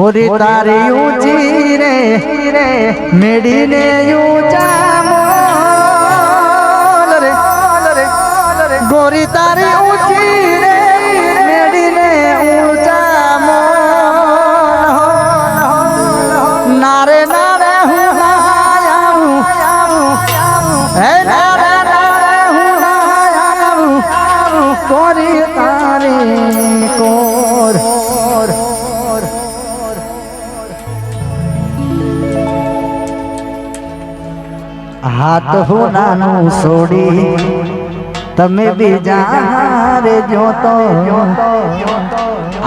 ગોરી તારી ઊંચી રે રે મેડીને ઊંચા મોલ રે રે ગોરી તારી ઊંચી રે મેડીને ઊંચા મોલ નારે નારે હું આવું હે હાથ હું છોડી તમે બીજા રે જોતો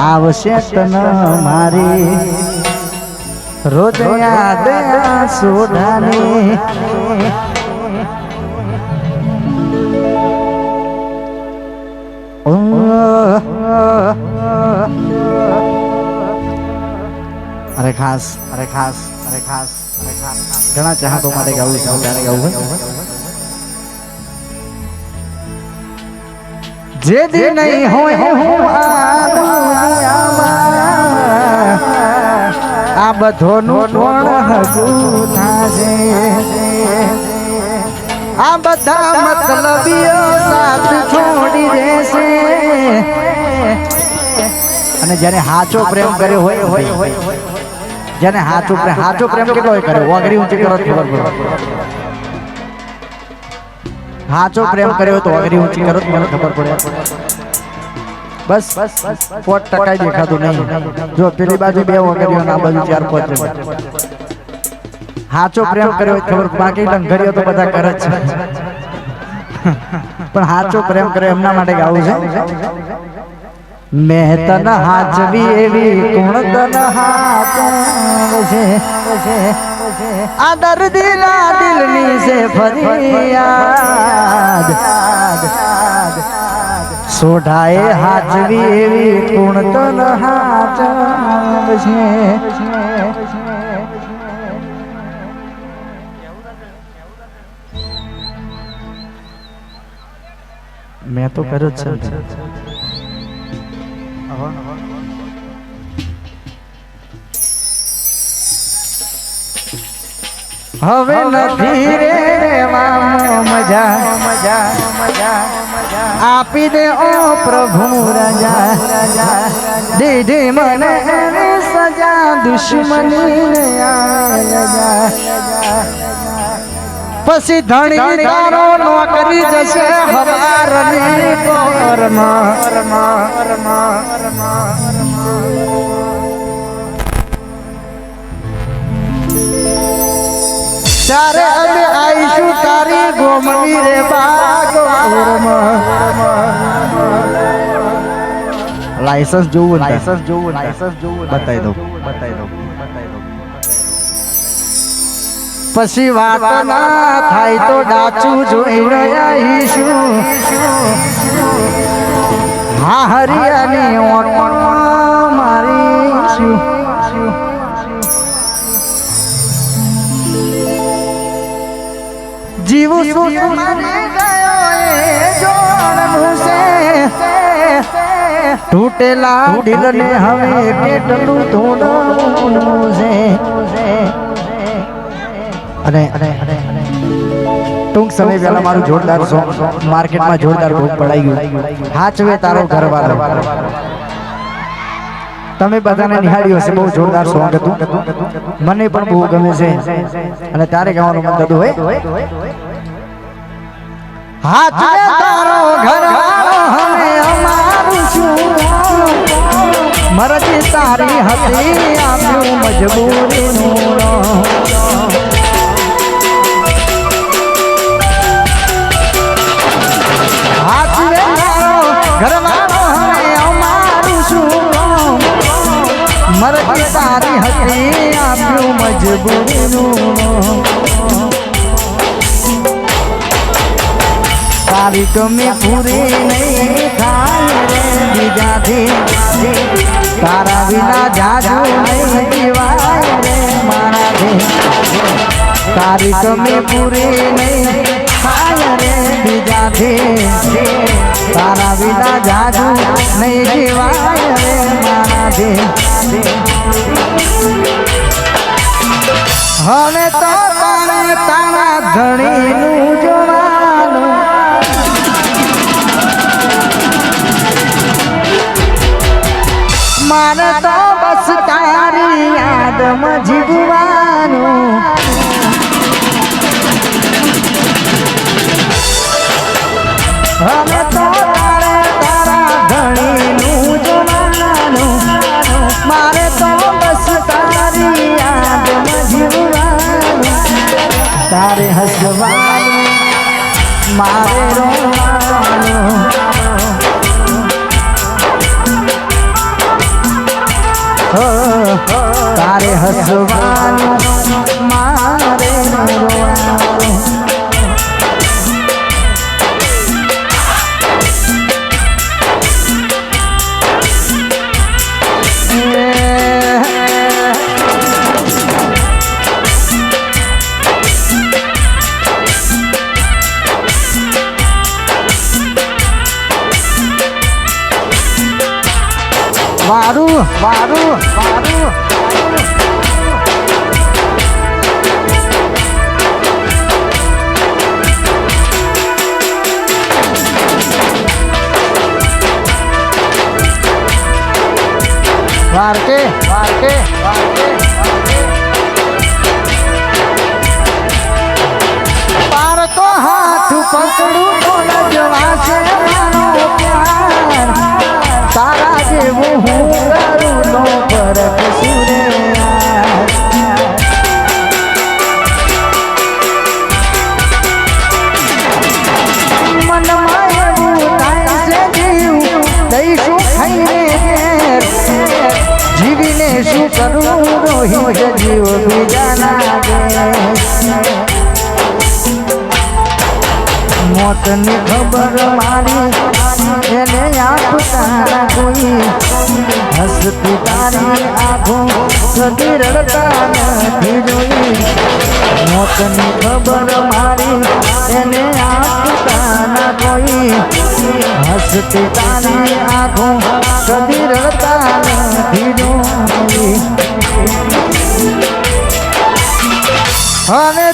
આવશે તન મારી. રોજ યાદ સોડાની અરે ખાસ અરે ખાસ અરે ખાસ. ઘણા ચાહકો માટે ગાવું છે ત્યારે ગાવું હોય. જે દી નહીં હોય આ બધોનું કોણ હગું થાશે? આ બધા મતલબીઓ સાથ છોડી દેશે. અને જેને હાચો પ્રેમ કર્યો હોય હોય હોય જેને હાચો પ્રેમ હાચો પ્રેમ કેટલો કર્યો? વાગડી ઊંચી કરો ખબર પડે. હાચો પ્રેમ કર્યો તો વાગડી ઊંચી કરો મને ખબર પડે. બસ બસ પોટ ટકાઈ દેખાતું નહીં. જો પેલી બાજુ બે વગરીઓ ના બાજુ ચાર પાંચ હાચો પ્રેમ કર્યો ખબર બાકી લંઘરીઓ તો બધા કરે છે. પણ હાચો પ્રેમ કર્યો એમના માટે ગાવું છે? મેં તન હાજવી એવી કોણ તન હાજે આ દર્દીના દિલની છે ફરિયાદ. સોઢાએ હાજવી એવી કોણ તન હાજે મેં તો કર્યો છે. હવે? નથી રે મજા. મજા મજા આપી દે ઓ પ્રભુ રાજા. રાજા દીધી મને સજા દુશ્મની આજા પછી ધણી તારો નોકરી જશે હવારની પોરમાં ત્યારે અમે આવીશું તારી ગોમની રે લાયસન્સ જોવું લાયસન્સ જોવું લાયસન્સ જોવું બતાવી દઉં. બતાવી દઉં. પછી વાત ના થાય તો ડાચું જોઈ આવીશું હા, હરિયાની ઓટો મારીશું. જીવું શું ગયો એ હવે કેટલું તોડવું છે અને ટૂંક સમય પહેલા મારું જોરદાર સોંગ માર્કેટમાં જોરદાર ભૂખ પડાઈ ગયું. હાચવે તારો ઘરવાળો. તમે બધાને નિહાળ્યું હશે, બહુ જોરદાર સોંગ હતું. મને પણ બહુ ગમે છે. અને તારે ગાવાનું મન થતું હોય. હાચવે તારો ઘરવાળો હવે અમારું છું મરજી તારી હતી આપ્યું મજબૂરીનું. તારી હતી આપ્યું મજબૂરીનું તારી કમી પૂરી નહીં થાય રે બીજાથી તારા વિના જાજુ નહીં જીવાય રે મારાથી તારી કમી પૂરી નહીં થાય રે બીજાથી તારા વિના જાજુ નહીં જીવાય રે મારાથી હવે તો તારે તારા ધણીનું જોવાનું. મારે તો બસ તારી યાદમાં જીવવા મારે રોવાનું તારે હસવાનું વારું વારું વારું વારકે વારકે વારકે. મોતની ખબર મારી એને આપતા કોઈ હસતી તારી આંખો સદી રડતા નથી જોઈ. મોતની ખબર મારી એને આપતા કોઈ હસતી તારી આંખો સદી રડતા અને